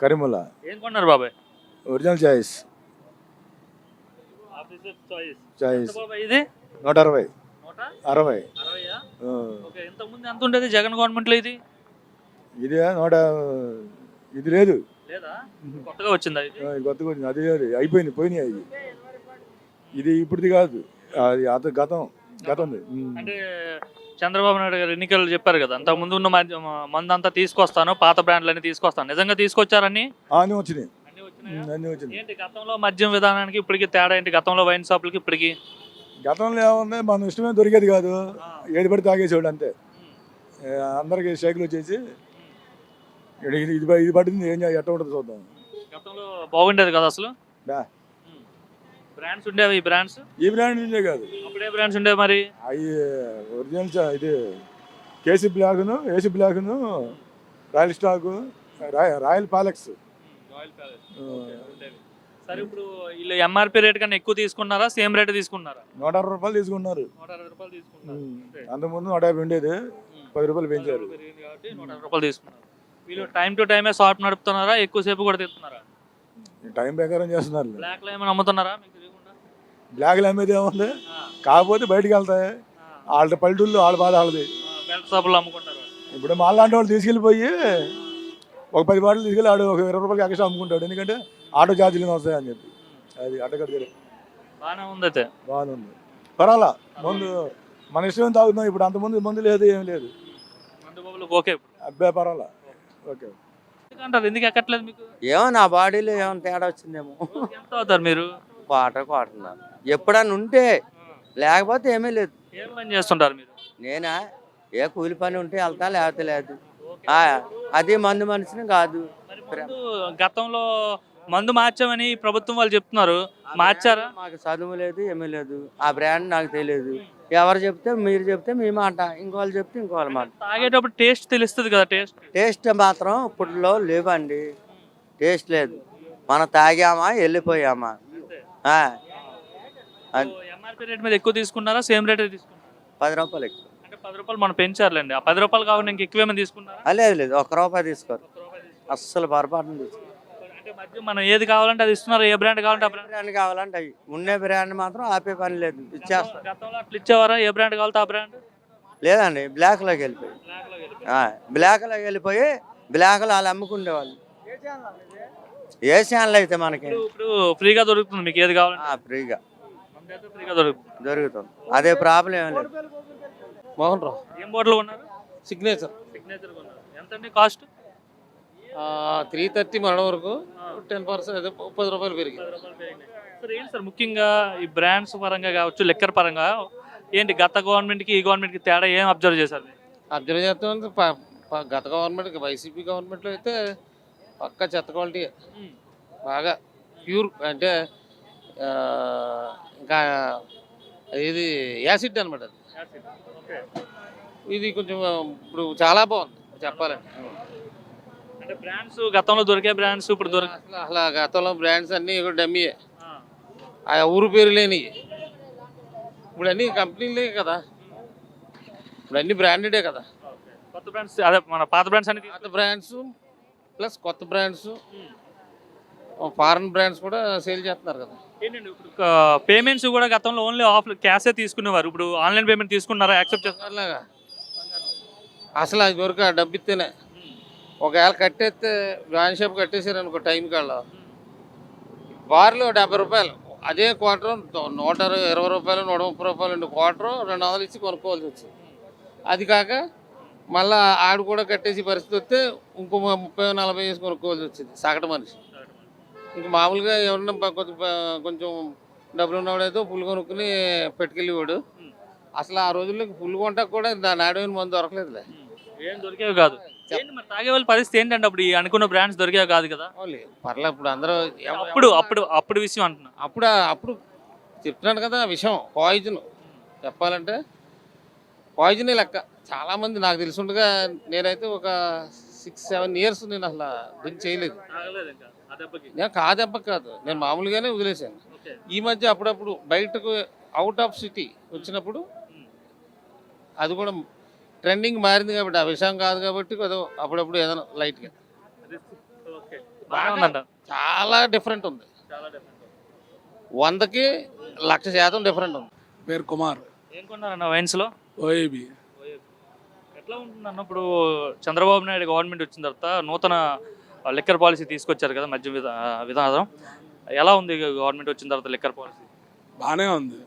కరిముల ఏం కొన్నారు బాబాయ్? Original choice. చాయిస్. ఇది? నూట అరవై. అరవై? అరవయా? ఆ, ఓకే ఇంతకు ముందు ఎంత ఉండేది జగన్ గవర్నమెంట్లో ఇది? ఇది నూట ఇది లేదు. కొత్తగా వచ్చిందా కొత్తగా వచ్చింది. అది లేదు. అయిపోయింది పోయినాయి అవి. ఇది ఇప్పుడుది కాదు. అది అత గతం. గతం అంటే చంద్రబాబు నాయుడు గారు ఎన్నికలు చెప్పారు కదా అంతకు ముందు ఉన్న మద్య- మందు అంతా తీసుకొస్తాను పాత బ్రాండ్లన్నీ తీసుకొస్తాను. నిజంగా తీసుకొచ్చారని అన్నీ? వచ్చినాయి. అన్నీ వచ్చినాయా? ఉమ్, అన్నీ వచ్చినాయి. ఏంటి గతంలో మద్యం విధానానికి ఇప్పటికి తేడా ఏంటి? గతంలో వైన్ షాపులకి ఇప్పటికి? గతంలో ఏముంది? మన ఇష్టమే దొరికేది కాదు. ఏది పడి తాగేసేవాడు అంతే. అందరికి షేకులు వచ్చేసి ఇది ఇది పడింది ఏం చేయాలి ఎట్ట ఉంటుంది చూద్దాం. గతంలో బాగుండేది కదా అసలు? బా. బ్రాండ్స్ ఉండేవి ఈ బ్రాండ్స్ ఈ బ్రాండ్ నుంచే కాదు. అప్పుడే బ్రాండ్స్ ఉండేవి మరి? అవి ఒరిజినల్ చా- ఇది కేసీ బ్లాక్ను ఏసీ బ్లాక్ను రాయల్ స్టాకు రాయ- రాయల్ పాలెక్స్ సరే ఇప్పుడు వీళ్ళు ఎంఆర్పి రేట్ కన్నా ఎక్కువ తీసుకున్నారా? సేమ్ రేట్ తీసుకున్నారా? నూట అరవై రూపాయలు తీసుకున్నారు. నూట అరవై రూపాయలు తీసుకున్నారు. అంతే. అంతకుముందు నూట యాభై ఉండేది. పది రూపాయలు పెంచారు. పెరిగింది కాబట్టి నూట అరవై రూపాయలు తీసుకున్నారు. వీళ్ళు టైం టు టైమే షాప్ నడుపుతున్నారా? ఎక్కువసేపు కూడా తీస్తున్నారా టైం ప్రకారం చేస్తున్నారు బ్లాక్లో ఏమైనా అమ్ముతున్నారా? మీకు బ్లాక్లు అమ్మేది ఏముంది? కాకపోతే బయటికి వెళ్తాయి. వాళ్ళ పల్లెటూళ్ళు వాళ్ళ బాధ వాళ్ళది. బెల్ట్ షాపులు అమ్ముకుంటారు ఇప్పుడు మా లాంటి వాళ్ళు తీసుకెళ్ళిపోయి ఒక పది బాటలు తీసుకెళ్ళి ఆడు ఒక ఇరవై రూపాయలకి ఎక్స్ట్రా అమ్ముకుంటాడు. ఎందుకంటే ఆటో ఛార్జీలు వస్తాయి అని చెప్పి. అది అడ్డగడ్డ బాగానే ఉంది అయితే. బాగుంది పర్వాలా? ముందు మన ఇష్టం తాగుతున్నాం? ఇప్పుడు అంత ముందు మందు లేదు ఏం లేదు. మందు బాబులకు ఓకే ఇప్పుడు. అబ్బాయి పర్వాలా? ఓకే. ఎందుకు ఎక్కట్లేదు మీకు? ఏమో నా బాడీలో ఏమైనా తేడా వచ్చిందేమో. ఎంత అవుతారు మీరు? క్వార్టర్ క్వార్టర్ ఎప్పుడన్నా ఉంటే లేకపోతే ఏమీ లేదు. ఏం పని చేస్తుంటారు మీరు? నేనా? ఏ కూలి పని ఉంటే వెళ్తా లేకపోతే లేదు. ఆ, అది మందు మనిషిని కాదు. మందు గతంలో మందు మార్చామని ప్రభుత్వం వాళ్ళు చెప్తున్నారు. మార్చారా? మాకు చదువు లేదు ఏమీ లేదు. ఆ బ్రాండ్ నాకు తెలియదు. ఎవరు చెప్తే మీరు చెప్తే మీ మాట. ఇంకోళ్ళు చెప్తే ఇంకోళ్ళ మాట. తాగేటప్పుడు టేస్ట్ తెలుస్తుంది కదా టేస్ట్. టేస్ట్ మాత్రం ఇప్పుడులో లేవండి. టేస్ట్ లేదు. మనం తాగామా వెళ్ళిపోయామా? ఎంఆర్పి రేట్ మీద ఎక్కువ తీసుకున్నారా? సేమ్ రేట్ తీసుకున్నారా? పది రూపాయలు ఎక్కువ. అంటే పది రూపాయలు మనం పెంచారులేండి. ఆ పది రూపాయలు కావాలి ఇంక ఎక్కువ ఏమైనా తీసుకున్నారా? లేదు లేదు. ఒక రూపాయి తీసుకోరు? అస్సలు పొరపాటున తీసుకోరు. అంటే మధ్య మనం ఏది కావాలంటే అది ఇస్తున్నారు? ఏ బ్రాండ్ కావాలంటే ఆ బ్రాండ్ కావాలంటే అవి. ఉండే బ్రాండ్ మాత్రం ఆపే పని లేదు. ఇచ్చేస్తారు. గతంలో అట్లా ఇచ్చేవారా? ఏ బ్రాండ్ కావాలంటే ఆ బ్రాండ్ లేదండి. బ్లాక్లోకి వెళ్ళిపోయి. బ్లాక్లోకి వెళ్ళిపోయి బ్లాక్లో వాళ్ళు అమ్ముకుండేవాళ్ళు ఏ ఛానల్ అయితే మనకి? ఇప్పుడు ఫ్రీగా దొరుకుతుంది మీకు ఏది కావాలంటే ఆ, ఫ్రీగా. ఫ్రీగా దొరుకుతుంది. దొరుకుతుంది. అదే ప్రాబ్లం ఏం లేదు. మోహన్ రావు. ఏం బాటిల్ కొన్నారు? సిగ్నేచర్ సిగ్నేచర్ ఎంత అండి కాస్ట్ త్రీ థర్టీ మన వరకు టెన్ పర్సెంట్ అదే ముప్పది రూపాయలు పెరిగి సార్ ఏంటి సార్ ముఖ్యంగా ఈ బ్రాండ్స్ పరంగా కావచ్చు లెక్కర్ పరంగా ఏంటి గత గవర్నమెంట్కి ఈ గవర్నమెంట్కి తేడా ఏం అబ్జర్వ్ చేశారు? అబ్జర్వ్ చేస్తామంటే గత గవర్నమెంట్ వైసీపీ గవర్నమెంట్లో అయితే పక్క చెత్త క్వాలిటీ బాగా ప్యూర్ అంటే ఇంకా ఇది యాసిడ్ అనమాట అది. ఓకే. ఇది కొంచెం ఇప్పుడు చాలా బాగుంది చెప్పాలంటే. అంటే బ్రాండ్స్ గతంలో దొరికే బ్రాండ్స్ ఇప్పుడు దొరక అసలు గతంలో బ్రాండ్స్ అన్నీ కూడా డమ్మీయే ఆ. ఊరు పేరు లేని. ఇప్పుడు అన్ని కంపెనీలే కదా. ఇప్పుడు అన్ని బ్రాండెడే కదా. కొత్త బ్రాండ్స్ అదే మన పాత బ్రాండ్స్ అన్ని పాత బ్రాండ్స్ ప్లస్ కొత్త బ్రాండ్స్ ఫారెన్ బ్రాండ్స్ కూడా సేల్ చేస్తున్నారు కదా. ఏంటండి ఇప్పుడు పేమెంట్స్ కూడా గతంలో ఓన్లీ ఆఫ్ క్యాషే తీసుకునేవారు. ఇప్పుడు ఆన్లైన్ పేమెంట్ తీసుకున్నారా యాక్సెప్ట్ చేస్తున్నారు అసలు అది వరకు ఆ డబ్బు ఇస్తేనే. ఒకవేళ కట్టేస్తే వ్యాన్ షాప్ కట్టేసారు అనుకో టైం కాళ్ళ బార్లో డెబ్బై రూపాయలు. అదే క్వార్టర్ నూట ఇరవై రూపాయలు నూట ముప్పై రూపాయలు ఉండే క్వార్టర్ రెండు వందలు ఇచ్చి కొనుక్కోవాల్సి వచ్చింది. అది కాక మళ్ళా ఆడు కూడా కట్టేసి పరిస్థితి వస్తే ఇంకో ముప్పై నలభై వేసి కొనుక్కోవాల్సి వచ్చింది. సగటు మనిషి. ఇంక మామూలుగా ఎవరన్నా కొంచెం డబ్బులు ఉన్నవాడైతే పుల్లు కొనుక్కుని పెట్టుకెళ్ళేవాడు. అసలు ఆ రోజుల్లో పుల్లు కొంటాకు కూడా నాడైన మందు దొరకలేదులే. ఏం దొరికేవి కాదు. మరి తాగే వాళ్ళ పరిస్థితి ఏంటంటే అప్పుడు? ఈ అనుకున్న బ్రాండ్స్ దొరికేవి కాదు కదా. అవునులే, పర్లే ఇప్పుడు అందరూ అప్పుడు అప్పుడు అప్పుడు విషయం అంటున్నా. అప్పుడు అప్పుడు చెప్తున్నాను కదా విషయం పాయిజన్ చెప్పాలంటే పాయిజనే లెక్క. చాలామంది నాకు తెలుసుండగా నేనైతే ఒక సిక్స్ సెవెన్ ఇయర్స్ నేను అసలు డ్రింక్ చేయలేదు. నేను కాదెబ్బ కాదు నేను మామూలుగానే వదిలేశాను. ఓకే. ఈ మధ్య అప్పుడప్పుడు బయటకు అవుట్ ఆఫ్ సిటీ వచ్చినప్పుడు అది కూడా ట్రెండింగ్ మారింది కాబట్టి ఆ విషయం కాదు కాబట్టి అప్పుడప్పుడు ఏదైనా లైట్గా చాలా డిఫరెంట్ ఉంది. చాలా డిఫరెంట్ వందకి లక్ష శాతం డిఫరెంట్ ఉంది. పేరు కుమార్. ఏం కొన్నారన్న వైన్స్లో ఓఏబి. ఎట్లా ఉంటుంది అన్న ఇప్పుడు చంద్రబాబు నాయుడు గవర్నమెంట్ వచ్చిన తర్వాత నూతన లిక్కర్ పాలసీ తీసుకొచ్చారు కదా విధా విధానం. ఎలా ఉంది గవర్నమెంట్ వచ్చిన తర్వాత లిక్కర్ పాలసీ? బాగానే ఉంది.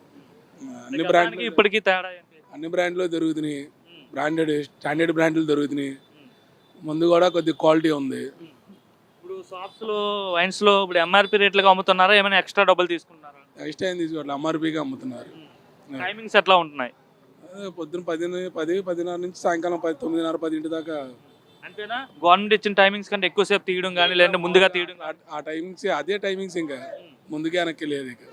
అన్ని బ్రాండ్లు ఇప్పటికీ తేడా అన్ని బ్రాండ్లు దొరుకుతున్నాయి. బ్రాండెడ్ స్టాండర్డ్ బ్రాండ్లు దొరుకుతున్నాయి. ముందు కూడా కొద్ది క్వాలిటీ ఉంది. ఇప్పుడు షాప్స్లో వైన్స్లో ఇప్పుడు ఎంఆర్పి రేట్లుగా అమ్ముతున్నారా? ఏమైనా ఎక్స్ట్రా డబ్బులు తీసుకుంటున్నారా ఎక్స్ట్రా ఏం తీసుకోవట్లేదు ఎంఆర్పీగా అమ్ముతున్నారు. టైమింగ్స్ ఎట్లా ఉంటున్నాయి? అదే పొద్దున్న పది పది పదిన్నర నుంచి సాయంకాలం పది తొమ్మిదిన్నర పదింటి దాకా. అంతేనా? గవర్నమెంట్ ఇచ్చిన టైమింగ్స్ కంటే ఎక్కువసేపు తీయడం కానీ లేదంటే ముందుగా తీయడం ఆ- టైమింగ్స్ అదే టైమింగ్స్ ఇంకా. ముందుకే వెనక్కి లేదు ఇక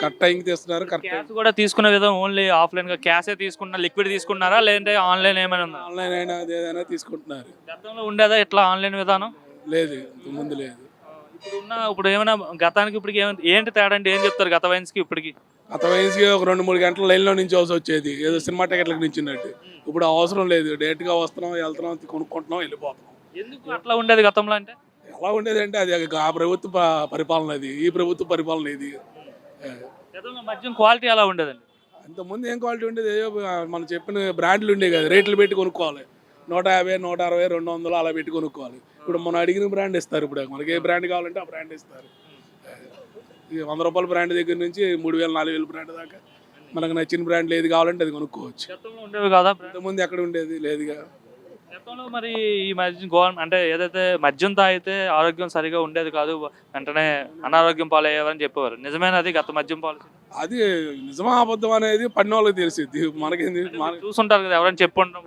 కరెక్ట్ టైంకి తెస్తున్నారు కరెక్ట్ క్యాష్ కూడా తీసుకునే విధం ఓన్లీ ఆఫ్లైన్గా. క్యాషే తీసుకున్నా లిక్విడ్ తీసుకున్నారా లేదంటే ఆన్లైన్ ఏమైనా ఉందా? ఆన్లైన్ అయినా అదేదైనా తీసుకుంటున్నారు. గతంలో ఉండేదా ఇట్లా ఆన్లైన్ విధానం? లేదు ముందు లేదు. ఇప్పుడు ఉన్న ఇప్పుడు ఏమైనా గతానికి ఏమైనా ఏంటి తేడా అంటే ఏం చెప్తారు గత వైన్స్కి ఇప్పటికి? గత వయసుకి ఒక రెండు మూడు గంటల లైన్లో నుంచి అవసరం వచ్చేది. ఏదో సినిమా టికెట్లకు నించున్నట్టు. ఇప్పుడు అవసరం లేదు. డైరెక్ట్గా వస్తున్నాం వెళ్తున్నాం కొనుక్కుంటున్నాం వెళ్ళిపోతున్నాం. ఎందుకు అట్లా ఉండేది గతంలో అంటే? ఎలా ఉండేదంటే అది ఆ ప్రభుత్వ పరిపాలన అది ఈ ప్రభుత్వ పరిపాలన ఇది. గతంలో మద్యం క్వాలిటీ ఎలా ఉండేదండి? అంతకుముందు ఏం క్వాలిటీ ఉండేది? ఏదో మనం చెప్పిన బ్రాండ్లు ఉండేవి కదా. రేట్లు పెట్టి కొనుక్కోవాలి. నూట యాభై నూట అరవై రెండు వందలు అలా పెట్టి కొనుక్కోవాలి. ఇప్పుడు మనం అడిగిన బ్రాండ్ ఇస్తారు ఇప్పుడు. మనకి ఏ బ్రాండ్ కావాలంటే ఆ బ్రాండ్ ఇస్తారు. వంద రూపాయల బ్రాండ్ దగ్గర నుంచి మూడు వేల నాలుగు వేల బ్రాండ్ దాకా మనకు నచ్చిన బ్రాండ్లు ఏది కావాలంటే అది కొనుక్కోవచ్చు. గతంలో ఉండేవి కదా ఇంతకుముందు ఎక్కడ ఉండేది లేదుగా. గతంలో మరి ఈ మద్యం గవర్నమెంట్ అంటే ఏదైతే మద్యం తాగితే ఆరోగ్యం సరిగా ఉండేది కాదు వెంటనే అనారోగ్యం పాలయ్యేవారని చెప్పేవారు. నిజమేనది గత మద్యం పాలసీ? అది నిజమా అబద్ధం అనేది పడిన వాళ్ళకి తెలిసింది మనకేంది మన- చూసుంటారు కదా ఎవరైనా చెప్పుంటాం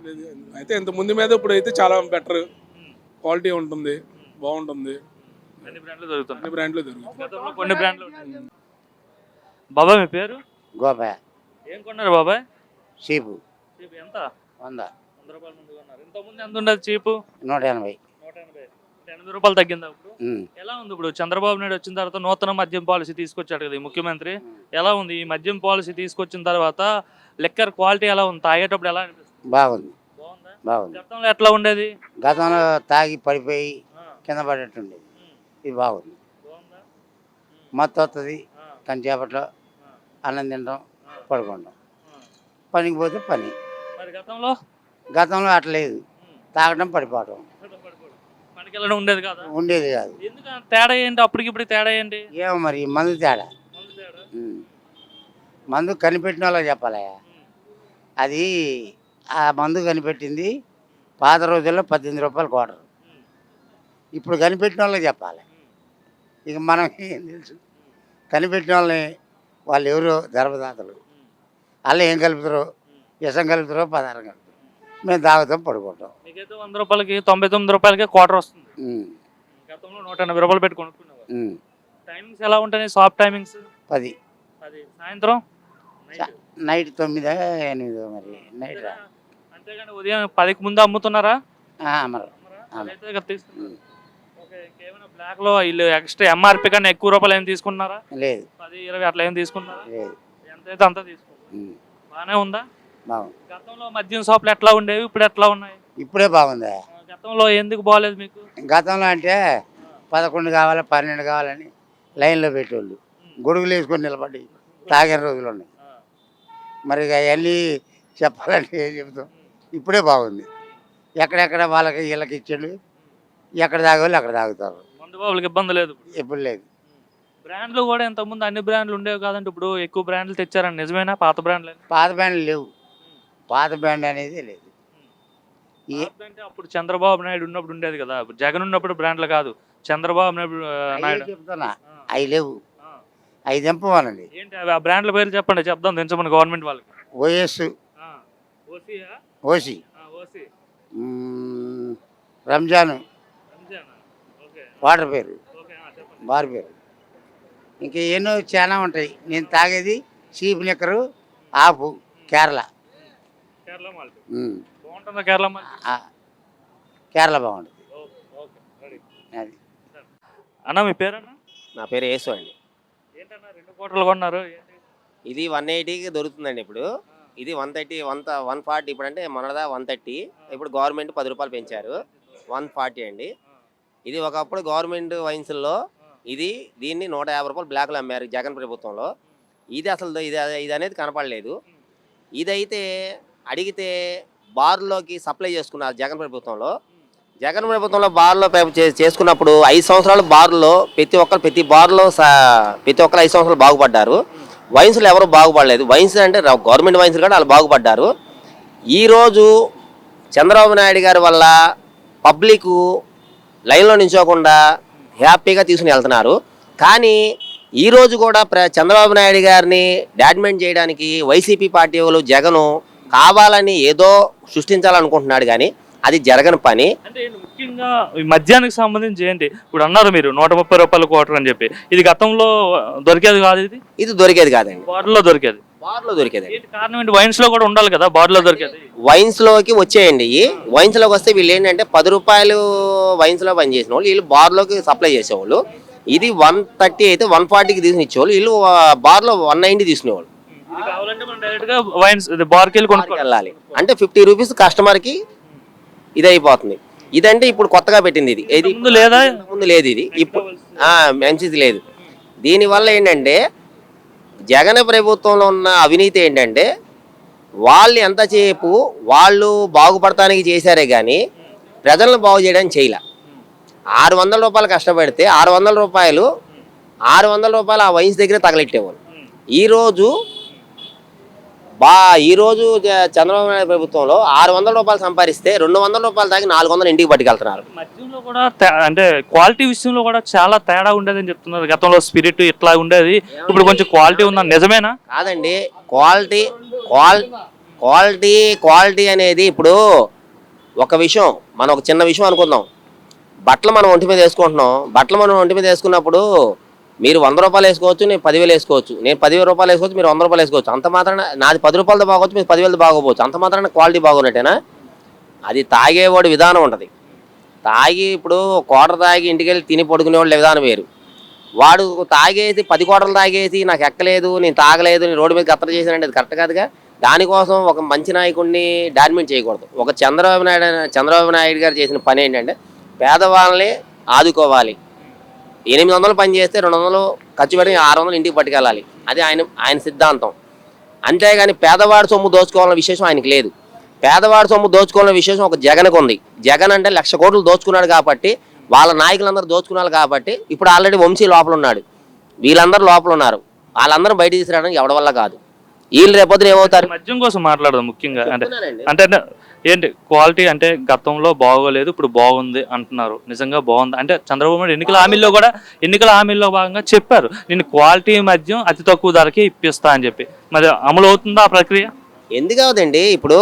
అయితే ఇంత ముందు మీద ఇప్పుడు అయితే చాలా బెటర్ క్వాలిటీ ఉంటుంది బాగుంటుంది. అన్ని బ్రాండ్లు దొరుకుతున్నాయి అన్ని బ్రాండ్లు దొరుకుతాయి గతంలో కొన్ని బ్రాండ్లు ఉన్నాయి. బాబాయ్ మీ పేరు? గోపాయ ఏం కొన్నారు బాబాయ్? చీపు. చీప్ ఎంత? వంద. వంద రూపాయల ముందు కొన్నారు. ఇంత ముందు ఎంత ఉండదు చీపు? నూట ఎనభై. నూట ఎనభై. ఎనభై రూపాయలు తగ్గిందా ఇప్పుడు? ఉమ్. ఎలా ఉంది ఇప్పుడు? చంద్రబాబు నాయుడు వచ్చిన తర్వాత నూతన మద్యం పాలసీ తీసుకొచ్చాడు కదా ఈ ముఖ్యమంత్రి. ఎలా ఉంది? ఈ మద్యం పాలసీ తీసుకొచ్చిన తర్వాత లెక్కర్ క్వాలిటీ ఎలా ఉంది? తాగేటప్పుడు ఎలా అనిపిస్తుంది? బాగుంది. బాగుందా? బాగుంది. గతంలో ఎట్లా ఉండేది? గతంలో తాగి పడిపోయి కింద పడేట్టుండేది. ఉమ్, ఇది బాగుంది మత్తు వస్తుంది ఆ, కంచేపట్లో ఆ, అన్నం తినడం ఆ. పనికి పోతే పని. గతంలో? గతంలో అట్లా లేదు. ఉమ్, తాగడం పడిపోవడం. ఉండేది కదా? ఉండేది కాదు. తేడా ఏంటి? అప్పటికి ఇప్పుడు తేడా ఏంటి? ఏమో మరి మందు తేడా. మందు కనిపెట్టిన వాళ్ళకి చెప్పాలయ్యా. అది ఆ మందు కనిపెట్టింది పాత రోజుల్లో పద్దెనిమిది రూపాయలు కోటరు. ఇప్పుడు కనిపెట్టిన వాళ్ళకి చెప్పాలి. ఇక మనం ఏం తెలుసు? కనిపెట్టిన వాళ్ళని వాళ్ళు ఎవరో గర్భదాతలు వాళ్ళు ఏం కలుపుతారో? విషం కలుపుతారో? పదార్థం కలుపుతారో? మేము తాగుతాం పడుకుంటాం. మీకైతే వంద రూపాయలకి తొంభై తొమ్మిది రూపాయలకి క్వార్టర్ వస్తుంది. గతంలో నూట ఎనభై రూపాయలు పెట్టి కొనుక్కునేవారు ఉమ్. టైమింగ్స్ ఎలా ఉంటాయి? Shop timings? పది. అది సాయంత్రం? నైట్ తొమ్మిదో ఎనిమిదో మరి. నైట్ అంతేగాని ఉదయం పదికి ముందు అమ్ముతున్నారా? ఆ, ఇంకేమైనా బ్లాక్లో వీళ్ళు ఎక్స్ట్రా ఎంఆర్పి కన్నా ఎక్కువ రూపాయలు ఏం తీసుకున్నారా? లేదు. పది ఇరవై అట్లా ఏం తీసుకున్నారా? లేదు. ఎంతైతే అంత తీసుకున్నారు. బాగానే ఉందా? బాగుంది. గతంలో మద్యం షాపులు ఎట్లా ఉండేవి? ఇప్పుడు ఎట్లా ఉన్నాయి? ఇప్పుడే బాగుంది? గతంలో ఎందుకు బాగాలేదు మీకు? గతంలో అంటే పదకొండు కావాలి పన్నెండు కావాలని లైన్లో పెట్టేవాళ్ళు. గొడుగులు వేసుకొని నిలబడి తాగిన రోజులు ఉన్నాయి. మరి ఇక అవన్నీ చెప్పాలంటే ఏం చెప్తాం ఇప్పుడే బాగుంది. ఎక్కడెక్కడ వాళ్ళకి వీళ్ళకి ఇచ్చాడు ఎక్కడ తాగేవాళ్ళు అక్కడ తాగుతారు. మందు బాబులకి ఇబ్బంది లేదు. ఇప్పుడు లేదు. బ్రాండ్లు కూడా ఇంతకుముందు అన్ని బ్రాండ్లు ఉండేవి కాదంటే ఇప్పుడు ఎక్కువ బ్రాండ్లు తెచ్చారని నిజమేనా? పాత బ్రాండ్లు పాత బ్యాండ్లు లేవు. పాత బ్యాండ్ అనేది లేదు. అంటే అప్పుడు చంద్రబాబు నాయుడు ఉన్నప్పుడు ఉండేది కదా. జగన్ ఉన్నప్పుడు బ్రాండ్లు కాదు. చంద్రబాబు నాయుడు చెప్తున్నా. అవి లేవు. అవి ఏంటి అవి? ఆ బ్రాండ్ల పేర్లు చెప్పండి. చెప్దాం. తెంచమని గవర్నమెంట్ వాళ్ళకి. ఓఎస్? ఓసి. రంజానా? వాటర్ పేరు. బార్ పేరు. ఇంకా ఎన్నో చాలా ఉంటాయి. నేను తాగేది చీప్ నిక్కరు ఆపు కేరళ. కేరళ. బాగుంటుందా అది. అన్న మీ పేరన్నా? నా పేరు యేసు అండి. ఏంటన్నా రెండు కోటలు కొన్నారు? ఇది వన్ ఎయిటీకి దొరుకుతుందండి ఇప్పుడు. ఇది one thirty one one forty ఇప్పుడు అంటే మొన్నదా వన్ థర్టీ. ఇప్పుడు గవర్నమెంట్ పది రూపాయలు పెంచారు. వన్ ఫార్టీ అండి. ఇది ఒకప్పుడు గవర్నమెంట్ వైన్స్లో ఇది దీన్ని నూట యాభై రూపాయలు బ్లాక్లో అమ్మారు జగన్ ప్రభుత్వంలో. ఇది అసలు ఇది ఇది అనేది కనపడలేదు. ఇదైతే అడిగితే బార్లోకి సప్లై చేసుకున్నారు జగన్ ప్రభుత్వంలో. జగన్ ప్రభుత్వంలో బార్లో చే- చేసుకున్నప్పుడు ఐదు సంవత్సరాలు బార్లో ప్రతి ఒక్కరు ప్రతి బార్లో సా- ప్రతి ఒక్కరు ఐదు సంవత్సరాలు బాగుపడ్డారు. వైన్స్లో ఎవరు బాగుపడలేదు. వైన్స్ అంటే గవర్నమెంట్ వైన్స్ కూడా వాళ్ళు బాగుపడ్డారు. ఈరోజు చంద్రబాబు నాయుడు గారి వల్ల పబ్లిక్ లైన్లో నించోకుండా హ్యాపీగా తీసుకుని వెళ్తున్నారు. కానీ ఈ రోజు కూడా ప్ర చంద్రబాబు నాయుడు గారిని డాడ్మెంట్ చేయడానికి వైసీపీ పార్టీ వాళ్ళు జగను కావాలని ఏదో సృష్టించాలనుకుంటున్నాడు కానీ అది జరగని పని. అంటే ముఖ్యంగా ఈ మద్యానికి సంబంధించి ఏంటి? ఇప్పుడు అన్నారు మీరు నూట ముప్పై రూపాయల క్వార్టర్ అని చెప్పి. ఇది గతంలో దొరికేది కాదు ఇది? ఇది దొరికేది కాదండి. బార్లో దొరికేది. బార్లో దొరికేది ఏంటి కారణం ఏంటి? వైన్స్లో కూడా ఉండాలి కదా బార్లో దొరికేది? వైన్స్లోకి వచ్చేయండి. వైన్స్లోకి వస్తే వీళ్ళు ఏంటంటే పది రూపాయలు వైన్స్లో పనిచేసిన వాళ్ళు వీళ్ళు బార్లోకి సప్లై చేసేవాళ్ళు. ఇది వన్ థర్టీ అయితే వన్ ఫార్టీకి తీసుకుని ఇచ్చేవాళ్ళు. వీళ్ళు బార్లో వన్ నైన్టీ తీసుకునేవాళ్ళు. వైన్స్ బార్కి వెళ్ళాలి. అంటే ఫిఫ్టీ రూపీస్ కస్టమర్కి ఇది అయిపోతుంది ఇదంటే ఇప్పుడు కొత్తగా పెట్టింది ఇది. ముందు లేదా? ముందు లేదు ఇది. ఇప్పుడు మంచిది లేదు. దీనివల్ల ఏంటంటే జగన్ ప్రభుత్వంలో ఉన్న అవినీతి ఏంటంటే వాళ్ళు ఎంతసేపు వాళ్ళు బాగుపడటానికి చేశారే కానీ ప్రజలను బాగు చేయడానికి చేయలే. ఆరు వందల రూపాయలు కష్టపడితే ఆరు వందల రూపాయలు ఆరు వందల రూపాయలు ఆ వయసు దగ్గర తగలెట్టేవాళ్ళు. ఈరోజు బా ఈరోజు చంద్రబాబు నాయుడు ప్రభుత్వంలో ఆరు వందల రూపాయలు సంపాదిస్తే రెండు వందల రూపాయలు తాగి నాలుగు వందలు ఇంటికి పట్టుకెళ్తున్నారు. మద్యంలో కూడా అంటే క్వాలిటీ విషయంలో కూడా చాలా తేడా ఉండేదని చెప్తున్నారు. గతంలో స్పిరిట్ ఇట్లా ఉండేది. ఇప్పుడు కొంచెం క్వాలిటీ ఉందా? నిజమేనా? కాదండి. క్వాలిటీ క్వాల్ క్వాలిటీ క్వాలిటీ అనేది ఇప్పుడు ఒక విషయం మనం ఒక చిన్న విషయం అనుకుందాం. బట్టలు మనం ఒంటి మీద వేసుకుంటున్నాం. బట్టలు మనం ఒంటి మీద వేసుకున్నప్పుడు మీరు వంద రూపాయలు వేసుకోవచ్చు నేను పదివేలు వేసుకోవచ్చు. నేను పదివేల రూపాయలు వేసుకోవచ్చు మీరు వంద రూపాయలు వేసుకోవచ్చు. అంత మాత్రాన నాది పది రూపాయలతో బాగోవచ్చు మీరు పదివేలతో బాగోపోవచ్చు అంత మాత్రాన క్వాలిటీ బాగున్నట్టేనా? అది తాగేవాడు విధానం ఉంటుంది. తాగి ఇప్పుడు కోటర్ తాగి ఇంటికి వెళ్ళి తిని పడుకునే వాళ్ళ విధానం వేరు. వాడు తాగేసి పది కోటలు తాగేసి నాకు ఎక్కలేదు నేను తాగలేదు నేను రోడ్డు మీద గత్తర చేశానంటే అది కరెక్ట్ కాదుగా? దానికోసం ఒక మంచి నాయకుడిని డామినేట్ చేయకూడదు. ఒక చంద్రబాబు నాయుడు చంద్రబాబు నాయుడు గారు చేసిన పని ఏంటంటే పేదవాళ్ళని ఆదుకోవాలి. ఎనిమిది వందలు పని చేస్తే రెండు వందలు ఖర్చు పెట్టి ఆరు వందలు ఇంటికి పట్టుకెళ్ళాలి. అది ఆయన ఆయన సిద్ధాంతం. అంతేగాని పేదవాడి సొమ్ము దోచుకోవాలన్న విశేషం ఆయనకి లేదు. పేదవాడి సొమ్ము దోచుకోవాలన్న విశేషం ఒక జగన్కు ఉంది. జగన్ అంటే లక్ష కోట్లు దోచుకున్నాడు కాబట్టి వాళ్ళ నాయకులందరూ దోచుకున్నారు కాబట్టి ఇప్పుడు ఆల్రెడీ వంశీ లోపల ఉన్నాడు వీళ్ళందరూ లోపల ఉన్నారు వాళ్ళందరూ బయట తీసుకురావడానికి ఎవరి వల్ల కాదు. వీళ్ళు రేపొద్దున ఏమవుతారు? మద్యం కోసం మాట్లాడదాం ముఖ్యంగా. అంటే. అంటే ఏంటి క్వాలిటీ అంటే గతంలో బాగోలేదు ఇప్పుడు బాగుంది అంటున్నారు. నిజంగా బాగుంది. అంటే చంద్రబాబు నాయుడు ఎన్నికల హామీల్లో కూడా ఎన్నికల హామీల్లో భాగంగా చెప్పారు. నేను క్వాలిటీ మద్యం అతి తక్కువ ధరకే ఇప్పిస్తా అని చెప్పి. మరి అమలు అవుతుందా ఆ ప్రక్రియ? ఎందుకు అవుతుంది ఇప్పుడు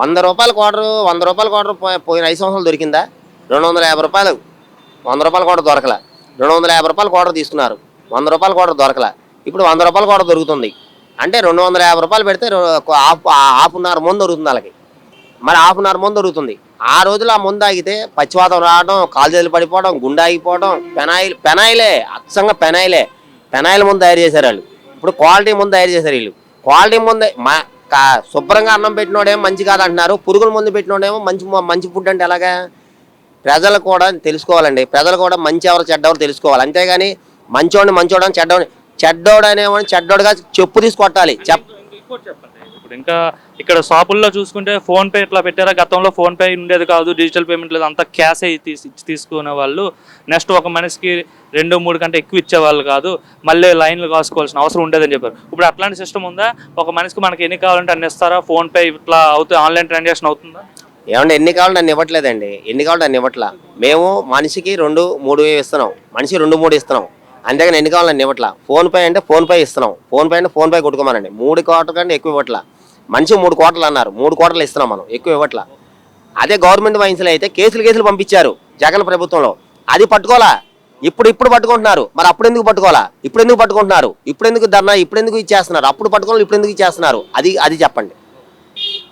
వంద రూపాయల కోటరు వంద రూపాయల కోటరు పోయిన ఐదు సంవత్సరాలు దొరికిందా? రెండు వందల యాభై రూపాయలు. వంద రూపాయల కోట దొరకల. రెండు వందల యాభై రూపాయల కోట తీసుకున్నారు. వంద రూపాయల కోట దొరకల. ఇప్పుడు వంద రూపాయల కోట దొరుకుతుంది. అంటే రెండు వందల యాభై రూపాయలు పెడితే హాఫ్ హాఫ్ అన్ అవర్ ముందు దొరుకుతుంది వాళ్ళకి. మరి హాఫ్ అన్ అవర్ ముందు దొరుకుతుంది ఆ రోజులు ఆ ముందు ఆగితే పచ్చివాతం రావడం కాలు పడిపోవడం గుండె ఆగిపోవడం పెనాయిల్ పెనాయిలే అచ్చంగా పెనాయిలే. పెనాయిల్ ముందు తయారు చేశారు వాళ్ళు. ఇప్పుడు క్వాలిటీ ముందు తయారు చేశారు వీళ్ళు. క్వాలిటీ ముందు మా కా- శుభ్రంగా అన్నం పెట్టినోడేమో మంచి కాదు అంటున్నారు పురుగుల ముందు పెట్టినోడేమో మంచి మంచి ఫుడ్ అంటే ఎలాగా? ప్రజలు కూడా తెలుసుకోవాలండి. ప్రజలు కూడా మంచి ఎవరు చెడ్డెవరు తెలుసుకోవాలి. అంతేగాని మంచోడిని మంచోడని చెడ్డోని చెడ్డోడు అనేమో చెడ్డోడుగా చెప్పు తీసి కొట్టాలి చెప్ ఇంకోటి చెప్పండి. ఇప్పుడు ఇంకా ఇక్కడ షాపుల్లో చూసుకుంటే ఫోన్ పే ఇట్లా పెట్టారా గతంలో ఫోన్ పే ఉండేది కాదు డిజిటల్ పేమెంట్ లేదు అంతా క్యాష్ తీసుకునే వాళ్ళు. నెక్స్ట్ ఒక మనిషికి రెండు మూడు కంటే ఎక్కువ ఇచ్చేవాళ్ళు కాదు మళ్ళీ లైన్లు కాసుకోవాల్సిన అవసరం ఉండేదని చెప్పారు. ఇప్పుడు అట్లాంటి సిస్టమ్ ఉందా? ఒక మనిషికి మనకి ఎన్ని కావాలంటే అన్ని ఇస్తారా? ఫోన్ పే ఇట్లా అవుతుంది ఆన్లైన్ ట్రాన్సాక్షన్ అవుతుందా? ఏమంటే ఎన్ని కావాలంటే అన్ని ఇవ్వట్లేదండి. ఎన్ని కావాలంటే అన్ని ఇవ్వట్లా. మేము మనిషికి రెండు మూడు ఇస్తున్నాం. మనిషికి రెండు మూడు ఇస్తున్నాం. అంతేగాని ఎన్ని కావాలని ఇవ్వట్లా? ఫోన్ పే అంటే ఫోన్ పే ఇస్తున్నాం. ఫోన్ పే అంటే ఫోన్ పే కొట్టుకోమనండి. మూడు కోట్ల కంటే ఎక్కువ ఇవ్వట్లా. మంచి మూడు కోట్లు అన్నారు. మూడు కోట్లు ఇస్తున్నాం మనం. ఎక్కువ ఇవ్వట్లా. అదే గవర్నమెంట్ వైన్స్లో అయితే కేసులు కేసులు పంపించారు జగన్ ప్రభుత్వంలో. అది పట్టుకోవాలా? ఇప్పుడు ఇప్పుడు పట్టుకుంటున్నారు. మరి అప్పుడు ఎందుకు పట్టుకోవాలా? ఇప్పుడు ఎందుకు పట్టుకుంటున్నారు? ఇప్పుడు ఎందుకు ధర్నా? ఇప్పుడు ఎందుకు ఇచ్చేస్తున్నారు? అప్పుడు పట్టుకోవాలి ఇప్పుడు ఎందుకు ఇచ్చేస్తున్నారు? అది అది చెప్పండి.